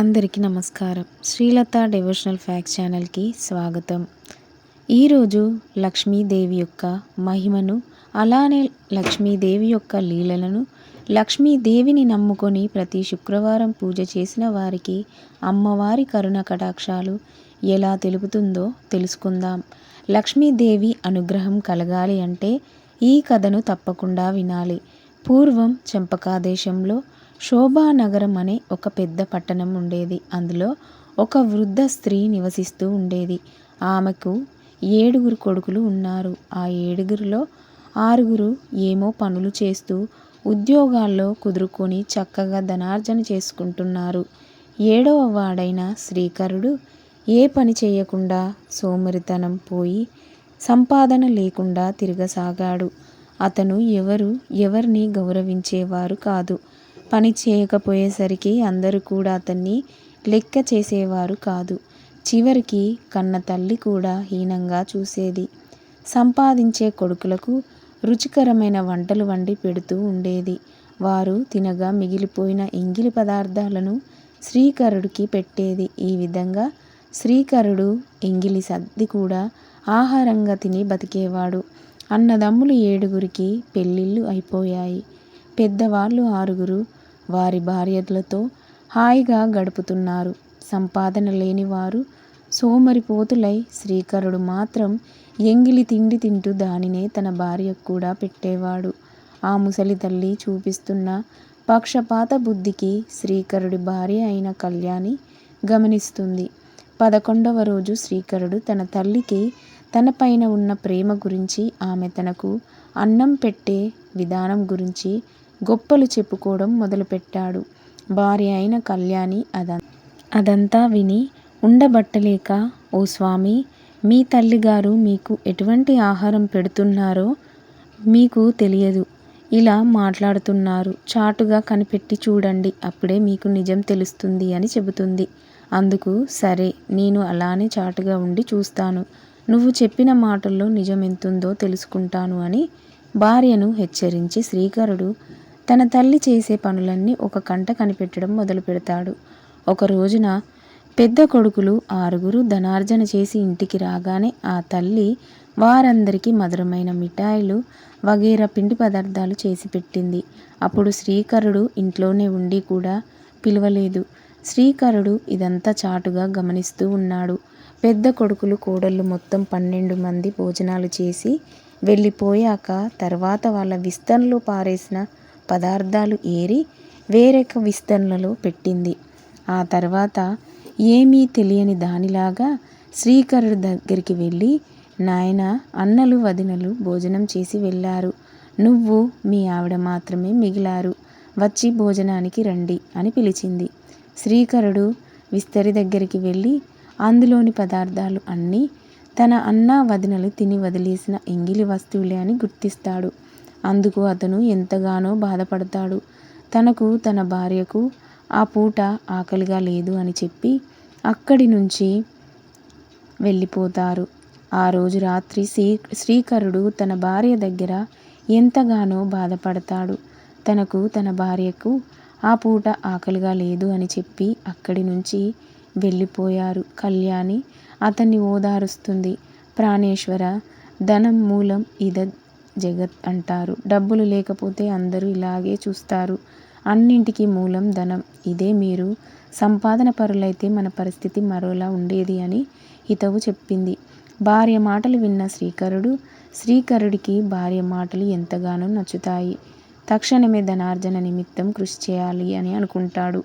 అందరికీ నమస్కారం. Srilatha devotional fax ఛానల్కి స్వాగతం. ఈరోజు లక్ష్మీదేవి యొక్క మహిమను అలానే లక్ష్మీదేవి యొక్క లీలలను లక్ష్మీదేవిని నమ్ముకొని ప్రతి శుక్రవారం పూజ చేసిన వారికి అమ్మవారి కరుణ కటాక్షాలు ఎలా తెలుపుతుందో తెలుసుకుందాం. లక్ష్మీదేవి అనుగ్రహం కలగాలి అంటే ఈ కథను తప్పకుండా వినాలి. పూర్వం చెంపకాదేశంలో శోభానగరం అనే ఒక పెద్ద పట్టణం ఉండేది. అందులో ఒక వృద్ధ స్త్రీ నివసిస్తూ ఉండేది. ఆమెకు ఏడుగురు కొడుకులు ఉన్నారు. ఆ ఏడుగురిలో ఆరుగురు ఏమో పనులు చేస్తూ ఉద్యోగాల్లో కుదురుకొని చక్కగా ధనార్జన చేసుకుంటున్నారు. ఏడవ వాడైన శ్రీకరుడు ఏ పని చేయకుండా సోమరితనం పోయి సంపాదన లేకుండా తిరగసాగాడు. అతను ఎవరు ఎవరిని గౌరవించేవారు కాదు. పని చేయకపోయేసరికి అందరూ కూడా అతన్ని లెక్క చేసేవారు కాదు. చివరికి కన్న తల్లి కూడా హీనంగా చూసేది. సంపాదించే కొడుకులకు రుచికరమైన వంటలు వండి పెడుతూ ఉండేది. వారు తినగా మిగిలిపోయిన ఎంగిలి పదార్థాలను శ్రీకరుడికి పెట్టేది. ఈ విధంగా శ్రీకరుడు ఎంగిలి సర్ది కూడా ఆహారంగా తిని బతికేవాడు. అన్నదమ్ములు ఏడుగురికి పెళ్ళిళ్ళు అయిపోయాయి. పెద్దవాళ్ళు ఆరుగురు వారి భార్యలతో హాయిగా గడుపుతున్నారు. సంపాదన లేని వారు సోమరిపోతులై శ్రీకరుడు మాత్రం ఎంగిలి తిండి తింటూ దానినే తన భార్యకు కూడా పెట్టేవాడు. ఆ ముసలి తల్లి చూపిస్తున్న పక్షపాత బుద్ధికి శ్రీకరుడి భార్య అయిన కళ్యాణి గమనిస్తుంది. పదకొండవ రోజు శ్రీకరుడు తన తల్లికి తన పైన ఉన్న ప్రేమ గురించి ఆమె తనకు అన్నం పెట్టే విధానం గురించి గొప్పలు చెప్పుకోవడం మొదలుపెట్టాడు. భార్య అయిన కళ్యాణి అద అదంతా విని ఉండబట్టలేక ఓ స్వామి మీ తల్లిగారు మీకు ఎటువంటి ఆహారం పెడుతున్నారో మీకు తెలియదు. ఇలా మాట్లాడుతున్నారు. చాటుగా కనిపెట్టి చూడండి. అప్పుడే మీకు నిజం తెలుస్తుంది అని చెబుతుంది. అందుకు సరే నేను అలానే చాటుగా ఉండి చూస్తాను. నువ్వు చెప్పిన మాటల్లో నిజం ఎంతుందో తెలుసుకుంటాను అని భార్యను హెచ్చరించి శ్రీకరుడు తన తల్లి చేసే పనులన్నీ ఒక కంట కనిపెట్టడం మొదలు పెడతాడు. ఒక రోజున పెద్ద కొడుకులు ఆరుగురు ధనార్జన చేసి ఇంటికి రాగానే ఆ తల్లి వారందరికీ మధురమైన మిఠాయిలు వగేరా పిండి పదార్థాలు చేసి పెట్టింది. అప్పుడు శ్రీకరుడు ఇంట్లోనే ఉండి కూడా పిలవలేదు. శ్రీకరుడు ఇదంతా చాటుగా గమనిస్తూ ఉన్నాడు. పెద్ద కొడుకులు కోడళ్ళు మొత్తం పన్నెండు మంది భోజనాలు చేసి వెళ్ళిపోయాక తర్వాత వాళ్ళ విస్తరణలో పారేసిన పదార్థాలు ఏరి వేరొక విస్తరణలో పెట్టింది. ఆ తర్వాత ఏమీ తెలియని దానిలాగా శ్రీకరుడు దగ్గరికి వెళ్ళి నాయన అన్నలు వదినలు భోజనం చేసి వెళ్ళారు. నువ్వు మీ ఆవిడ మాత్రమే మిగిలారు. వచ్చి భోజనానికి రండి అని పిలిచింది. శ్రీకరుడు విస్తరి దగ్గరికి వెళ్ళి అందులోని పదార్థాలు అన్నీ తన అన్న వదినలు తిని వదిలేసిన ఎంగిలి వస్తువులే అని గుర్తిస్తాడు. అందుకు అతను ఎంతగానో బాధపడతాడు. తనకు తన భార్యకు ఆ పూట ఆకలిగా లేదు అని చెప్పి అక్కడి నుంచి వెళ్ళిపోతారు. ఆ రోజు రాత్రి శ్రీ శ్రీకరుడు తన భార్య దగ్గర ఎంతగానో బాధపడతాడు. తనకు తన భార్యకు ఆ పూట ఆకలిగా లేదు అని చెప్పి అక్కడి నుంచి వెళ్ళిపోయారు. కళ్యాణి అతన్ని ఓదారుస్తుంది. ప్రాణేశ్వర ధనం మూలం ఇద జగత్ అంటారు. డబ్బులు లేకపోతే అందరూ ఇలాగే చూస్తారు. అన్నింటికి మూలం ధనం. ఇదే మీరు. సంపాదన పరులైతే మన పరిస్థితి మరోలా ఉండేది అని హితవు చెప్పింది. భార్య మాటలు విన్న శ్రీకరుడు శ్రీకరుడికి భార్య మాటలు ఎంతగానో నచ్చుతాయి. తక్షణమే ధనార్జన నిమిత్తం కృషి చేయాలి అని అనుకుంటాడు.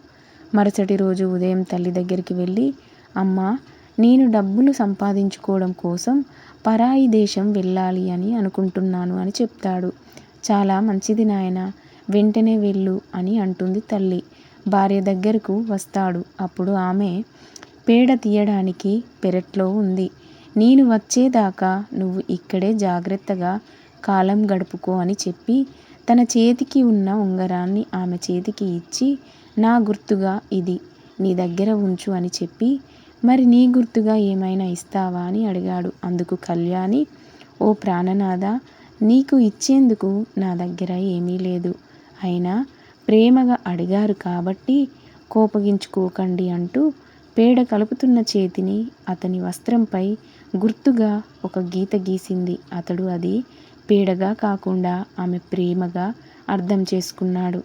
మరుసటి రోజు ఉదయం తల్లి దగ్గరికి వెళ్ళి అమ్మ నేను డబ్బులు సంపాదించుకోవడం కోసం పరాయి దేశం వెళ్ళాలి అని అనుకుంటున్నాను అని చెప్తాడు. చాలా మంచిది నాయన వెంటనే వెళ్ళు అని అంటుంది తల్లి. భార్య దగ్గరకు వస్తాడు. అప్పుడు ఆమె పేడ తీయడానికి పెరట్లో ఉంది. నేను వచ్చేదాకా నువ్వు ఇక్కడే జాగ్రత్తగా కాలం గడుపుకో అని చెప్పి తన చేతికి ఉన్న ఉంగరాన్ని ఆమె చేతికి ఇచ్చి నా గుర్తుగా ఇది నీ దగ్గర ఉంచు అని చెప్పి మరి నీ గుర్తుగా ఏమైనా ఇస్తావా అని అడిగాడు. అందుకు కళ్యాణి ఓ ప్రాణనాథ నీకు ఇచ్చేందుకు నా దగ్గర ఏమీ లేదు. అయినా ప్రేమగా అడిగారు కాబట్టి కోపగించుకోకండి అంటూ పేడ కలుపుతున్న చేతిని అతని వస్త్రంపై గుర్తుగా ఒక గీత గీసింది. అతడు అది పేడగా కాకుండా ఆమె ప్రేమగా అర్థం చేసుకున్నాడు.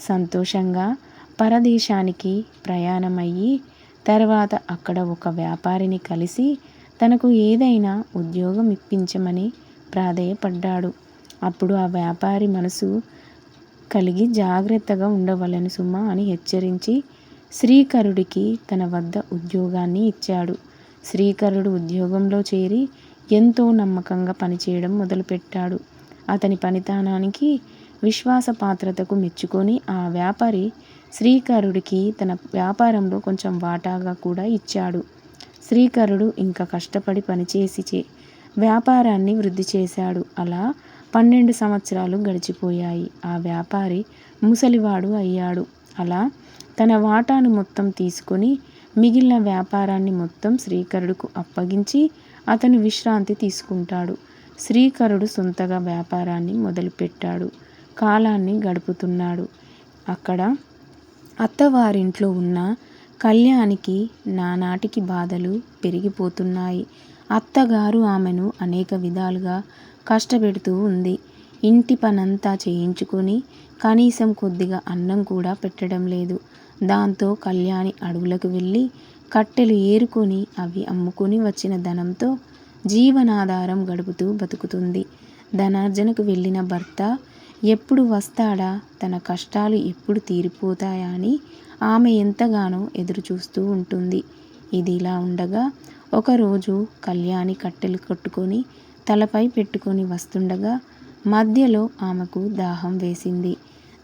సంతోషంగా పరదేశానికి ప్రయాణమయ్యి తర్వాత అక్కడ ఒక వ్యాపారిని కలిసి తనకు ఏదైనా ఉద్యోగం ఇప్పించమని ప్రాధేయపడ్డాడు. అప్పుడు ఆ వ్యాపారి మనసు కలిగి జాగ్రత్తగా ఉండవలను సుమా అని హెచ్చరించి శ్రీకరుడికి తన వద్ద ఉద్యోగాన్ని ఇచ్చాడు. శ్రీకరుడు ఉద్యోగంలో చేరి ఎంతో నమ్మకంగా పనిచేయడం మొదలుపెట్టాడు. అతని పనితనానికి విశ్వాసపాత్రతకు మెచ్చుకొని ఆ వ్యాపారి శ్రీకరుడికి తన వ్యాపారంలో కొంచెం వాటాగా కూడా ఇచ్చాడు. శ్రీకరుడు ఇంకా కష్టపడి పనిచేసి చే వ్యాపారాన్ని వృద్ధి చేశాడు. అలా పన్నెండు సంవత్సరాలు గడిచిపోయాయి. ఆ వ్యాపారి ముసలివాడు అయ్యాడు. అలా తన వాటాను మొత్తం తీసుకొని మిగిలిన వ్యాపారాన్ని మొత్తం శ్రీకరుడుకు అప్పగించి అతను విశ్రాంతి తీసుకుంటాడు. శ్రీకరుడు సొంతగా వ్యాపారాన్ని మొదలుపెట్టాడు. కాలాన్ని గడుపుతున్నాడు. అక్కడ అత్తవారింట్లో ఉన్న కళ్యాణికి నానాటికి బాధలు పెరిగిపోతున్నాయి. అత్తగారు ఆమెను అనేక విధాలుగా కష్టపెడుతూ ఉంది. ఇంటి పనంతా చేయించుకొని కనీసం కొద్దిగా అన్నం కూడా పెట్టడం లేదు. దాంతో కళ్యాణి అడవులకు వెళ్ళి కట్టెలు ఏరుకొని అవి అమ్ముకొని వచ్చిన ధనంతో జీవనాధారం గడుపుతూ బతుకుతుంది. ధనార్జనకు వెళ్ళిన భర్త ఎప్పుడు వస్తాడా? తన కష్టాలు ఎప్పుడు తీరిపోతాయా అని ఆమె ఎంతగానో ఎదురుచూస్తూ ఉంటుంది. ఇది ఇలా ఉండగా ఒకరోజు కళ్యాణి కట్టెలు కొట్టుకొని తలపై పెట్టుకొని వస్తుండగా మధ్యలో ఆమెకు దాహం వేసింది.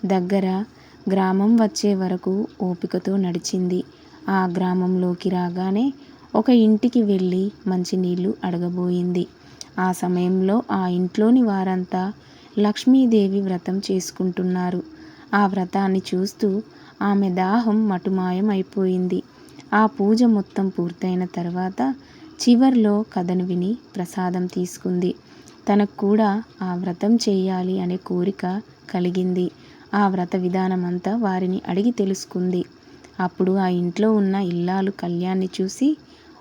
దగ్గర గ్రామం వచ్చే వరకు ఓపికతో నడిచింది. ఆ గ్రామంలోకి రాగానే ఒక ఇంటికి వెళ్ళి మంచినీళ్ళు అడగబోయింది. ఆ సమయంలో ఆ ఇంట్లోని వారంతా లక్ష్మీదేవి వ్రతం చేసుకుంటున్నారు. ఆ వ్రతాన్ని చూస్తూ ఆమె దాహం మటుమాయం అయిపోయింది ఆ పూజ మొత్తం పూర్తయిన తర్వాత చివర్లో కథను విని ప్రసాదం తీసుకుంది. తనకు కూడా ఆ వ్రతం చేయాలి అనే కోరిక కలిగింది. ఆ వ్రత విధానమంతా వారిని అడిగి తెలుసుకుంది. అప్పుడు ఆ ఇంట్లో ఉన్న ఇల్లాలు కళ్యాణ్ని చూసి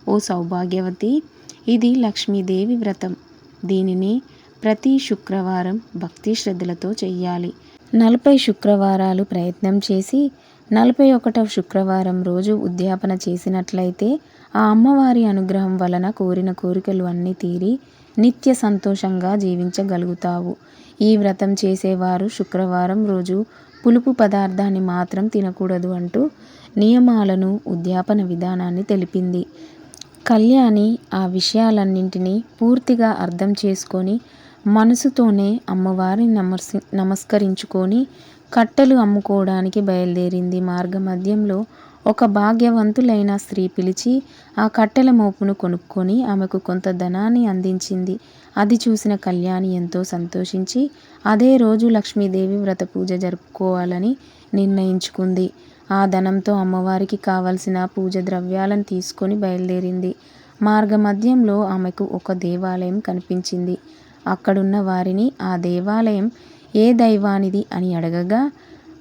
ఓ సౌభాగ్యవతి ఇది లక్ష్మీదేవి వ్రతం. దీనిని ప్రతి శుక్రవారం భక్తి శ్రద్ధలతో చెయ్యాలి. నలభై శుక్రవారాలు ప్రయత్నం చేసి నలభై ఒకటవ శుక్రవారం రోజు ఉద్యాపన చేసినట్లయితే ఆ అమ్మవారి అనుగ్రహం వలన కోరిన కోరికలు అన్నీ తీరి నిత్య సంతోషంగా జీవించగలుగుతావు. ఈ వ్రతం చేసేవారు శుక్రవారం రోజు పులుపు పదార్థాన్ని మాత్రం తినకూడదు అంటూ నియమాలను ఉద్యాపన విధానాన్ని తెలిపింది. కళ్యాణి ఆ విషయాలన్నింటినీ పూర్తిగా అర్థం చేసుకొని మనసుతోనే అమ్మవారిని నమర్సి నమస్కరించుకొని కట్టెలు అమ్ముకోవడానికి బయలుదేరింది. మార్గమధ్యంలో ఒక భాగ్యవంతులైన స్త్రీ పిలిచి ఆ కట్టెల మోపును కొనుక్కొని ఆమెకు కొంత ధనాన్ని అందించింది. అది చూసిన కళ్యాణి ఎంతో సంతోషించి అదే రోజు లక్ష్మీదేవి వ్రత పూజ జరుపుకోవాలని నిర్ణయించుకుంది. ఆ ధనంతో అమ్మవారికి కావలసిన పూజ ద్రవ్యాలను తీసుకొని బయలుదేరింది. మార్గమధ్యంలో ఆమెకు ఒక దేవాలయం కనిపించింది. అక్కడున్న వారిని ఆ దేవాలయం ఏ దైవానిది అని అడగగా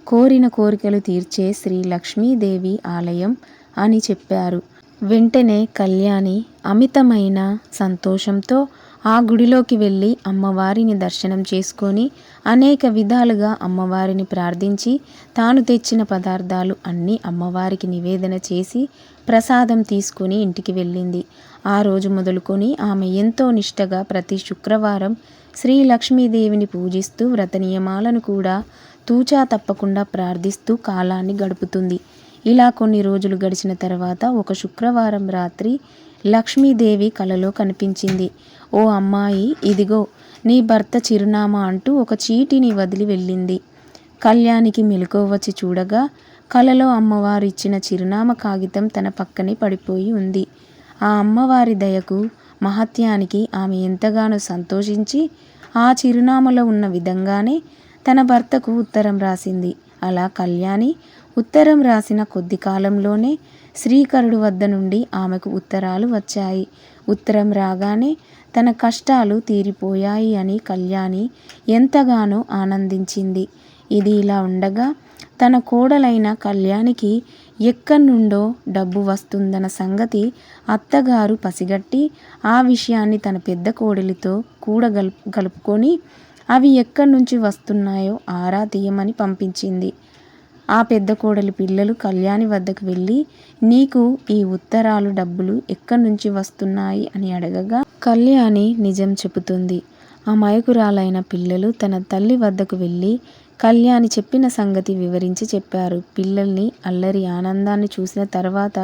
కోరిన కోరికలు తీర్చే శ్రీ లక్ష్మీదేవి ఆలయం అని చెప్పారు. వెంటనే కళ్యాణి అమితమైన సంతోషంతో ఆ గుడిలోకి వెళ్ళి అమ్మవారిని దర్శనం చేసుకొని అనేక విధాలుగా అమ్మవారిని ప్రార్థించి తాను తెచ్చిన పదార్థాలు అన్నీ అమ్మవారికి నివేదన చేసి ప్రసాదం తీసుకుని ఇంటికి వెళ్ళింది. ఆ రోజు మొదలుకొని ఆమె ఎంతో నిష్టగా ప్రతి శుక్రవారం శ్రీ లక్ష్మీదేవిని పూజిస్తూ వ్రత నియమాలను కూడా తూచా తప్పకుండా ప్రార్థిస్తూ కాలాన్ని గడుపుతుంది. ఇలా కొన్ని రోజులు గడిచిన తర్వాత ఒక శుక్రవారం రాత్రి లక్ష్మీదేవి కలలో కనిపించింది. ఓ అమ్మాయి ఇదిగో నీ భర్త చిరునామా అంటూ ఒక చీటిని వదిలి వెళ్ళింది. కళ్యాణికి మెలకు వచ్చి చూడగా కలలో అమ్మవారు ఇచ్చిన చిరునామా కాగితం తన పక్కనే పడిపోయి ఉంది. ఆ అమ్మవారి దయకు మహత్యానికి ఆమె ఎంతగానో సంతోషించి ఆ చిరునామలో ఉన్న విధంగానే తన భర్తకు ఉత్తరం రాసింది. అలా కళ్యాణి ఉత్తరం రాసిన కొద్ది కాలంలోనే శ్రీకరుడు వద్ద నుండి ఆమెకు ఉత్తరాలు వచ్చాయి. ఉత్తరం రాగానే తన కష్టాలు తీరిపోయాయి అని కళ్యాణి ఎంతగానో ఆనందించింది. ఇది ఇలా ఉండగా తన కోడలైన కళ్యాణికి ఎక్కడి నుండో డబ్బు వస్తుందన్న సంగతి అత్తగారు పసిగట్టి ఆ విషయాన్ని తన పెద్ద కోడలితో కూడా గలుపు కలుపుకొని అవి ఎక్కడి నుంచి వస్తున్నాయో ఆరా తీయమని పంపించింది. ఆ పెద్ద కోడలి పిల్లలు కళ్యాణి వద్దకు వెళ్ళి నీకు ఈ ఉత్తరాలు డబ్బులు ఎక్కడి నుంచి వస్తున్నాయి అని అడగగా కళ్యాణి నిజం చెబుతుంది. ఆ మయకురాలైన పిల్లలు తన తల్లి వద్దకు వెళ్ళి కళ్యాణి చెప్పిన సంగతి వివరించి చెప్పారు. పిల్లల్ని అల్లరి ఆనందాన్ని చూసిన తర్వాత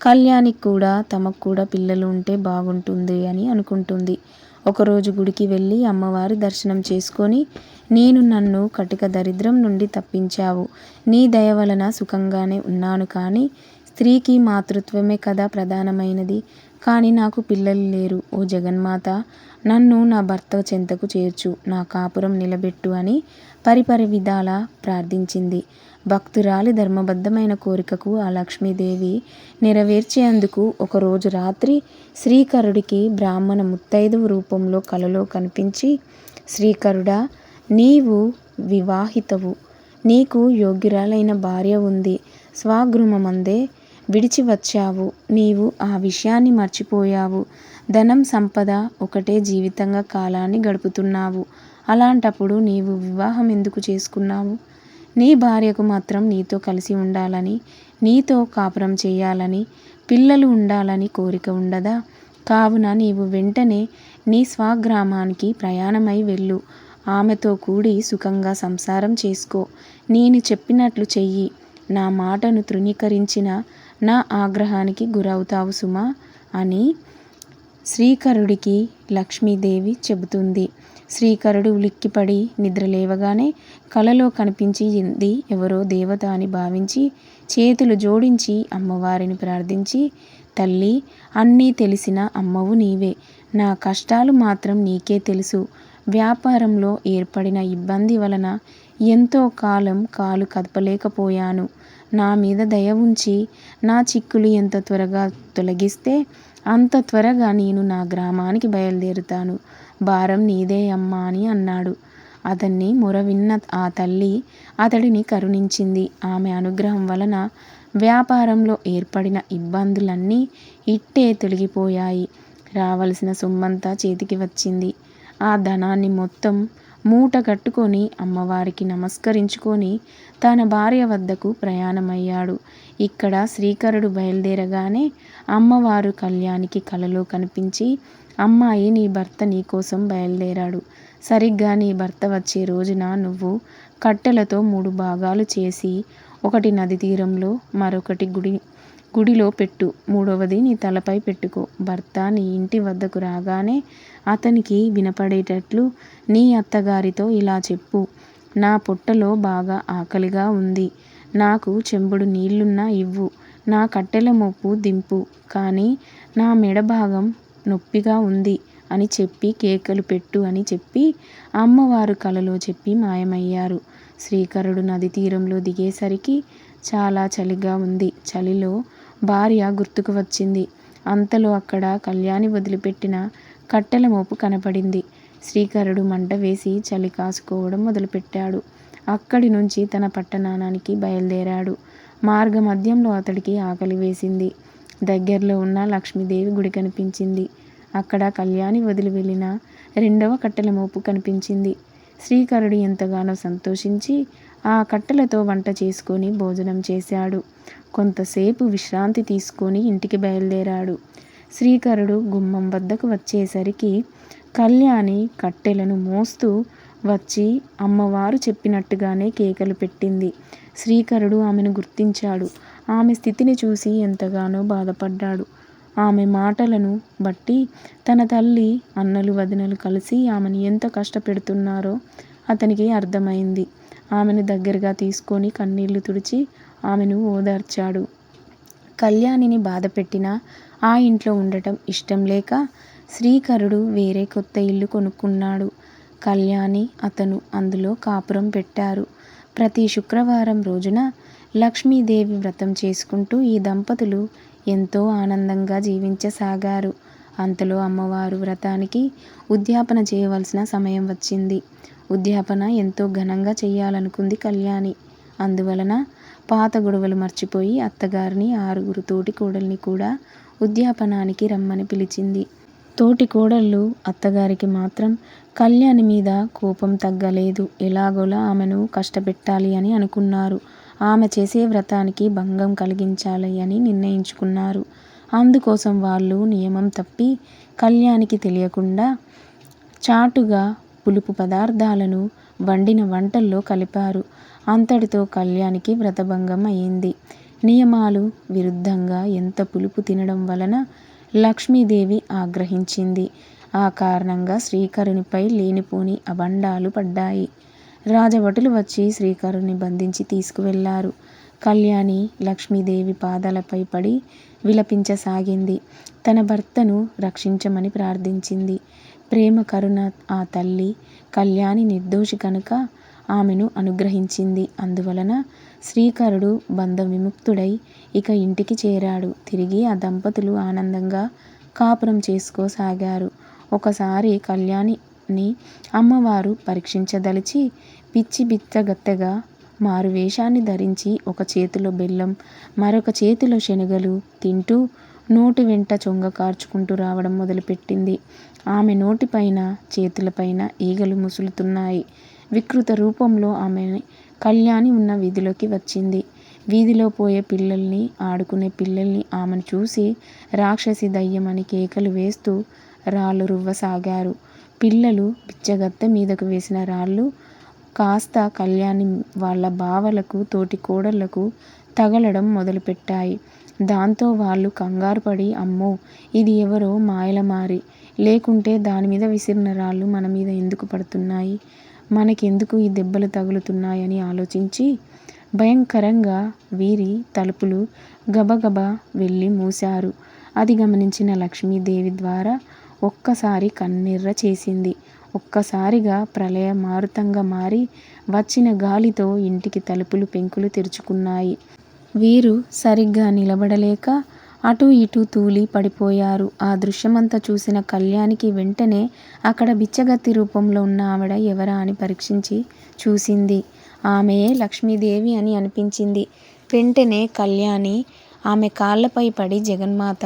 కళ్యాణికి కూడా తమకు కూడా పిల్లలు ఉంటే బాగుంటుంది అని అనుకుంటుంది. ఒకరోజు గుడికి వెళ్ళి అమ్మవారి దర్శనం చేసుకొని నేను నన్ను కటిక దరిద్రం నుండి తప్పించావు. నీ దయ వలన సుఖంగానే ఉన్నాను కానీ స్త్రీకి మాతృత్వమే కదా ప్రధానమైనది. కానీ నాకు పిల్లలు లేరు. ఓ జగన్మాత నన్ను నా భర్త చెంతకు చేర్చు. నా కాపురం నిలబెట్టు అని పరిపరి విధాల ప్రార్థించింది. భక్తురాలి ధర్మబద్ధమైన కోరికకు ఆ లక్ష్మీదేవి నెరవేర్చేందుకు ఒకరోజు రాత్రి శ్రీకరుడికి బ్రాహ్మణ ముత్తైదువు రూపంలో కలలో కనిపించి శ్రీకరుడా నీవు వివాహితవు. నీకు యోగ్యురాలైన భార్య ఉంది. స్వగృహమందే విడిచి వచ్చావు. నీవు ఆ విషయాన్ని మర్చిపోయావు. ధనం సంపద ఒకటే జీవితంగా కాలాన్ని గడుపుతున్నావు. అలాంటప్పుడు నీవు వివాహం ఎందుకు చేసుకున్నావు? నీ భార్యకు మాత్రం నీతో కలిసి ఉండాలని నీతో కాపురం చేయాలని పిల్లలు ఉండాలని కోరిక ఉండదా? కావున నీవు వెంటనే నీ స్వగ్రామానికి ప్రయాణమై వెళ్ళు. ఆమెతో కూడి సుఖంగా సంసారం చేసుకో. నేను చెప్పినట్లు చెయ్యి. నా మాటను తృణీకరించిన నా ఆగ్రహానికి గురవుతావు సుమా అని శ్రీకరుడికి లక్ష్మీదేవి చెబుతుంది. శ్రీకరుడు ఉలిక్కిపడి నిద్రలేవగానే కలలో కనిపించింది ఎవరో దేవత అని భావించి చేతులు జోడించి అమ్మవారిని ప్రార్థించి తల్లి అన్నీ తెలిసిన అమ్మవు నీవే. నా కష్టాలు మాత్రం నీకే తెలుసు. వ్యాపారంలో ఏర్పడిన ఇబ్బంది వలన ఎంతో కాలం కాలు కదపలేకపోయాను. నా మీద దయ ఉంచి నా చిక్కులు ఎంత త్వరగా తొలగిస్తే అంత త్వరగా నేను నా గ్రామానికి బయలుదేరుతాను. భారం నీదే అమ్మా అని అన్నాడు. అతన్ని మొరవిన్న ఆ తల్లి అతడిని కరుణించింది. ఆమె అనుగ్రహం వలన వ్యాపారంలో ఏర్పడిన ఇబ్బందులన్నీ ఇట్టే తొలగిపోయాయి. రావలసిన సొమ్మంతా చేతికి వచ్చింది. ఆ ధనాన్ని మొత్తం మూట కట్టుకొని అమ్మవారికి నమస్కరించుకొని తన భార్య వద్దకు ప్రయాణమయ్యాడు. ఇక్కడ శ్రీకరుడు బయలుదేరగానే అమ్మవారు కళ్యాణికి కలలో కనిపించి అమ్మాయి నీ భర్త నీకోసం బయలుదేరాడు. సరిగ్గా నీ భర్త వచ్చే రోజున నువ్వు కట్టెలతో మూడు భాగాలు చేసి ఒకటి నది తీరంలో మరొకటి గుడి గుడిలో పెట్టు. మూడవది నీ తలపై పెట్టుకో. భర్త నీ ఇంటి వద్దకు రాగానే అతనికి వినపడేటట్లు నీ అత్తగారితో ఇలా చెప్పు. నా పొట్టలో బాగా ఆకలిగా ఉంది. నాకు చెంబుడు నీళ్ళున్నా ఇవ్వు. నా కట్టెల మోపు దింపు. కానీ నా మెడ భాగం నొప్పిగా ఉంది అని చెప్పి కేకలు పెట్టు అని చెప్పి అమ్మవారు కలలో చెప్పి మాయమయ్యారు. శ్రీకరుడు నది తీరంలో దిగేసరికి చాలా చలిగా ఉంది. చలిలో భార్య గుర్తుకు వచ్చింది. అంతలో అక్కడ కళ్యాణి వదిలిపెట్టిన కట్టెల మోపు కనపడింది. శ్రీకరుడు మంట వేసి చలి కాసుకోవడం మొదలుపెట్టాడు. అక్కడి నుంచి తన పట్టణానికి బయలుదేరాడు. మార్గ మధ్యంలో అతడికి ఆకలి వేసింది. దగ్గరలో ఉన్న లక్ష్మీదేవి గుడి కనిపించింది. అక్కడ కళ్యాణి వదిలి వెళ్ళిన రెండవ కట్టెల మోపు కనిపించింది. శ్రీకరుడు ఎంతగానో సంతోషించి ఆ కట్టెలతో వంట చేసుకొని భోజనం చేశాడు. కొంతసేపు విశ్రాంతి తీసుకొని ఇంటికి బయలుదేరాడు. శ్రీకరుడు గుమ్మం వద్దకు వచ్చేసరికి కళ్యాణి కట్టెలను మోస్తూ వచ్చి అమ్మవారు చెప్పినట్టుగానే కేకలు పెట్టింది. శ్రీకరుడు ఆమెను గుర్తించాడు. ఆమె స్థితిని చూసి ఎంతగానో బాధపడ్డాడు. ఆమె మాటలను బట్టి తన తల్లి అన్నలు వదినలు కలిసి ఆమెను ఎంత కష్టపెడుతున్నారో అతనికి అర్థమైంది. ఆమెను దగ్గరగా తీసుకొని కన్నీళ్ళు తుడిచి ఆమెను ఓదార్చాడు. కళ్యాణిని బాధపెట్టిన ఆ ఇంట్లో ఉండటం ఇష్టం లేక శ్రీకరుడు వేరే కొత్త ఇల్లు కొనుక్కున్నాడు. కళ్యాణి అతను అందులో కాపురం పెట్టారు. ప్రతి శుక్రవారం రోజున లక్ష్మీదేవి వ్రతం చేసుకుంటూ ఈ దంపతులు ఎంతో ఆనందంగా జీవించసాగారు. అంతలో అమ్మవారు వ్రతానికి ఉద్యాపన చేయవలసిన సమయం వచ్చింది ఉద్యాపన ఎంతో ఘనంగా చేయాలనుకుంది కళ్యాణి అందువలన పాత గొడవలు మర్చిపోయి అత్తగారిని ఆరుగురు తోటి కోడల్ని కూడా ఉద్యాపనానికి రమ్మని పిలిచింది. తోటి కోడళ్ళు అత్తగారికి మాత్రం కళ్యాణి మీద కోపం తగ్గలేదు. ఎలాగోలా ఆమెను కష్టపెట్టాలి అని అనుకున్నారు. ఆమె చేసే వ్రతానికి భంగం కలిగించాలి అని నిర్ణయించుకున్నారు. అందుకోసం వాళ్ళు నియమం తప్పి కళ్యాణికి తెలియకుండా చాటుగా పులుపు పదార్థాలను వండిన వంటల్లో కలిపారు. అంతటితో కళ్యాణికి వ్రతభంగం అయింది. నియమాలు విరుద్ధంగా ఎంత పులుపు తినడం వలన లక్ష్మీదేవి ఆగ్రహించింది. ఆ కారణంగా శ్రీకరునిపై లేనిపోని అబండాలు పడ్డాయి. రాజభటులు వచ్చి శ్రీకరుని బంధించి తీసుకువెళ్ళారు. కళ్యాణి లక్ష్మీదేవి పాదాలపై పడి విలపించసాగింది. తన భర్తను రక్షించమని ప్రార్థించింది. ప్రేమ కరుణ ఆ తల్లి కళ్యాణి నిర్దోషి కనుక ఆమెను అనుగ్రహించింది. అందువలన శ్రీకరుడు బంధ విముక్తుడై ఇక ఇంటికి చేరాడు. తిరిగి ఆ దంపతులు ఆనందంగా కాపురం చేసుకోసాగారు. ఒకసారి కళ్యాణిని అమ్మవారు పరీక్షించదలిచి పిచ్చి బిచ్చగత్తెగా మారువేషాన్ని ధరించి ఒక చేతిలో బెల్లం, మరొక చేతిలో శనగలు తింటూ నోటి వెంట చొంగ కార్చుకుంటూ రావడం మొదలుపెట్టింది. ఆమె నోటిపైన చేతులపైన ఈగలు ముసులుతున్నాయి వికృత రూపంలో ఆమె కళ్యాణి ఉన్న వీధిలోకి వచ్చింది. వీధిలో పోయే పిల్లల్ని, ఆడుకునే పిల్లల్ని ఆమెను చూసి రాక్షసి దయ్యం అని కేకలు వేస్తూ రాళ్ళు రువ్వసాగారు. పిల్లలు బిచ్చగత్తె మీదకు వేసిన రాళ్ళు కాస్త కళ్యాణి వాళ్ళ బావలకు, తోటి కోడళ్ళకు తగలడం మొదలుపెట్టాయి. దాంతో వాళ్ళు కంగారుపడి అమ్మో! ఇది ఎవరో మాయలమారి. లేకుంటే దానిమీద విసిరిన రాళ్ళు మనమీద ఎందుకు పడుతున్నాయి? మనకెందుకు ఈ దెబ్బలు తగులుతున్నాయని ఆలోచించి భయంకరంగా వీరి తలుపులు గబగబ వెళ్ళి మూశారు. అది గమనించిన లక్ష్మీదేవి ద్వారా ఒక్కసారి కన్నెర్ర చేసింది. ఒక్కసారిగా ప్రళయ మారుతంగా మారి వచ్చిన గాలితో ఇంటికి తలుపులు పెంకులు తెరుచుకున్నాయి. వీరు సరిగ్గా నిలబడలేక అటూ ఇటూ తూలి పడిపోయారు. ఆ దృశ్యమంతా చూసిన కళ్యాణికి వెంటనే అక్కడ బిచ్చగత్తి రూపంలో ఉన్న ఆవిడ ఎవరా అని పరీక్షించి చూసింది. ఆమెయే లక్ష్మీదేవి అని అనిపించింది. వెంటనే కళ్యాణి ఆమె కాళ్ళపై పడి జగన్మాత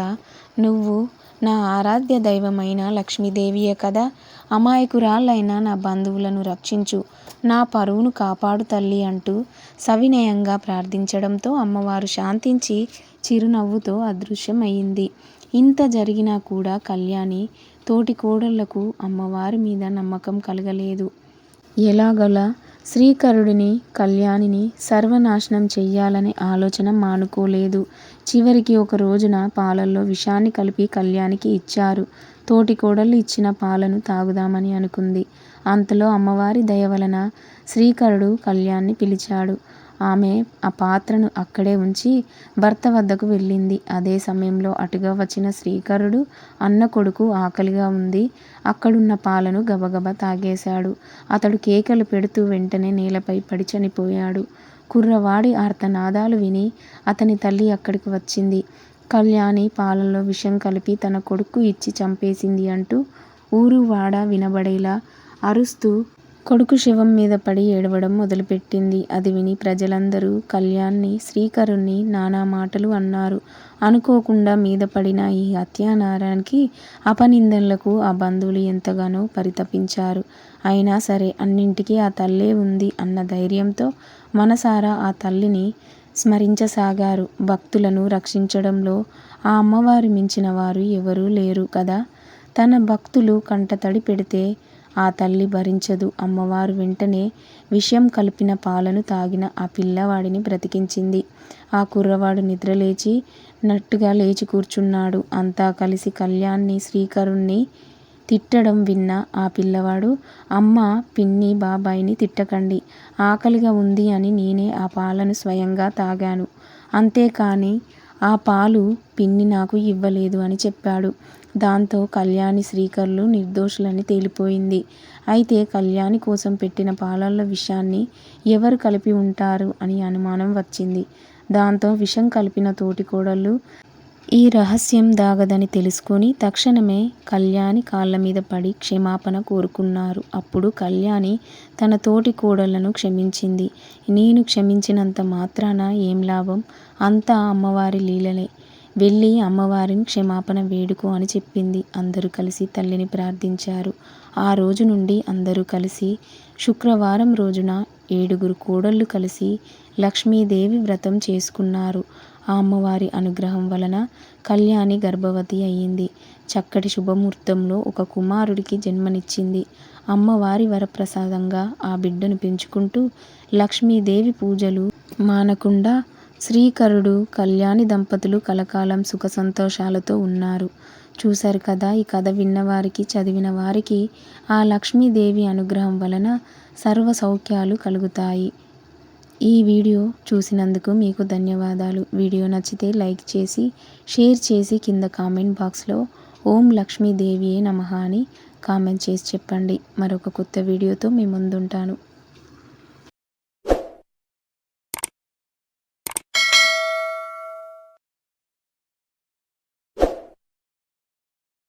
నువ్వు నా ఆరాధ్య దైవమైన లక్ష్మీదేవియే కదా! అమాయకురాలైన నా బంధువులను రక్షించు. నా పరువును కాపాడు తల్లి అంటూ సవినయంగా ప్రార్థించడంతో అమ్మవారు శాంతించి చిరునవ్వుతో అదృశ్యమయ్యింది ఇంత జరిగినా కూడా కళ్యాణి తోటి కోడళ్ళకు అమ్మవారి మీద నమ్మకం కలగలేదు. ఎలాగలా శ్రీకరుడిని, కళ్యాణిని సర్వనాశనం చెయ్యాలనే ఆలోచన మానుకోలేదు. చివరికి ఒక రోజున పాలల్లో విషాన్ని కలిపి కళ్యాణికి ఇచ్చారు. తోటి కోడళ్ళు ఇచ్చిన పాలను తాగుదామని అనుకుంది. అంతలో అమ్మవారి దయ వలన శ్రీకరుడు కళ్యాణ్ని పిలిచాడు. ఆమె ఆ పాత్రను అక్కడే ఉంచి భర్త వద్దకు వెళ్ళింది. అదే సమయంలో అటుగా వచ్చిన శ్రీకరుడు అన్న కొడుకు ఆకలిగా ఉంది. అక్కడున్న పాలను గబగబా తాగేశాడు. అతడు కేకలు పెడుతూ వెంటనే నేలపై పడి చనిపోయాడు. కుర్రవాడి ఆర్తనాదాలు విని అతని తల్లి అక్కడికి వచ్చింది. కళ్యాణి పాలలో విషం కలిపి తన కొడుకు ఇచ్చి చంపేసింది అంటూ ఊరు వాడ వినబడేలా అరుస్తూ కొడుకు శవం మీద పడి ఏడవడం మొదలుపెట్టింది. అది విని ప్రజలందరూ కళ్యాణ్ని, శ్రీకరుణ్ణి నానా మాటలు అన్నారు. అనుకోకుండా మీద పడిన ఈ హత్యానేరానికి, అపనిందలకు ఆ బంధువులు ఎంతగానో పరితపించారు. అయినా సరే అన్నింటికీ ఆ తల్లే ఉంది అన్న ధైర్యంతో మనసారా ఆ తల్లిని స్మరించసాగారు. భక్తులను రక్షించడంలో ఆ అమ్మవారు మించిన వారు ఎవరూ లేరు కదా! తన భక్తులు కంటతడి పెడితే ఆ తల్లి భరించదు. అమ్మవారు వెంటనే విషం కలిపిన పాలను తాగిన ఆ పిల్లవాడిని బ్రతికించింది. ఆ కుర్రవాడు నిద్రలేచి నట్టుగా లేచి కూర్చున్నాడు. అంతా కలిసి కళ్యాణ్ని, శ్రీకరుణ్ణి తిట్టడం విన్న ఆ పిల్లవాడు అమ్మా, పిన్నీ, బాబాయిని తిట్టకండి. ఆకలిగా ఉంది అని నేనే ఆ పాలను స్వయంగా తాగాను. అంతేకానీ ఆ పాలు పిన్ని నాకు ఇవ్వలేదు అని చెప్పాడు. దాంతో కళ్యాణి, శ్రీకరులు నిర్దోషులని తేలిపోయింది. అయితే కళ్యాణి కోసం పెట్టిన పాలల్లో విషాన్ని ఎవరు కలిపి ఉంటారు అని అనుమానం వచ్చింది. దాంతో విషం కలిపిన తోటి కోడళ్ళు ఈ రహస్యం దాగదని తెలుసుకొని తక్షణమే కళ్యాణి కాళ్ళ మీద పడి క్షమాపణ కోరుకున్నారు అప్పుడు కళ్యాణి తన తోటి కోడళ్ళను క్షమించింది నేను క్షమించినంత మాత్రాన ఏం లాభం అంతా అమ్మవారి లీలలే. వెళ్ళి అమ్మవారిని క్షమాపణ వేడుకో అని చెప్పింది. అందరూ కలిసి తల్లిని ప్రార్థించారు. ఆ రోజు నుండి అందరూ కలిసి శుక్రవారం రోజున ఏడుగురు కోడళ్ళు కలిసి లక్ష్మీదేవి వ్రతం చేసుకున్నారు. ఆ అమ్మవారి అనుగ్రహం వలన కళ్యాణి గర్భవతి అయ్యింది. చక్కటి శుభముహూర్తంలో ఒక కుమారుడికి జన్మనిచ్చింది. అమ్మవారి వరప్రసాదంగా ఆ బిడ్డను పెంచుకుంటూ లక్ష్మీదేవి పూజలు మానకుండా శ్రీకరుడు కళ్యాణి దంపతులు కలకాలం సుఖ సంతోషాలతో ఉన్నారు. చూశారు కదా ఈ కథ విన్నవారికి చదివిన వారికి ఆ లక్ష్మీదేవి అనుగ్రహం వలన సర్వ సౌఖ్యాలు కలుగుతాయి. ఈ వీడియో చూసినందుకు మీకు ధన్యవాదాలు. వీడియో నచ్చితే లైక్ చేసి షేర్ చేసి కింద కామెంట్ బాక్స్లో ఓం లక్ష్మీదేవియే నమ అని కామెంట్ చేసి చెప్పండి. మరొక కొత్త వీడియోతో మీ ముందుంటాను.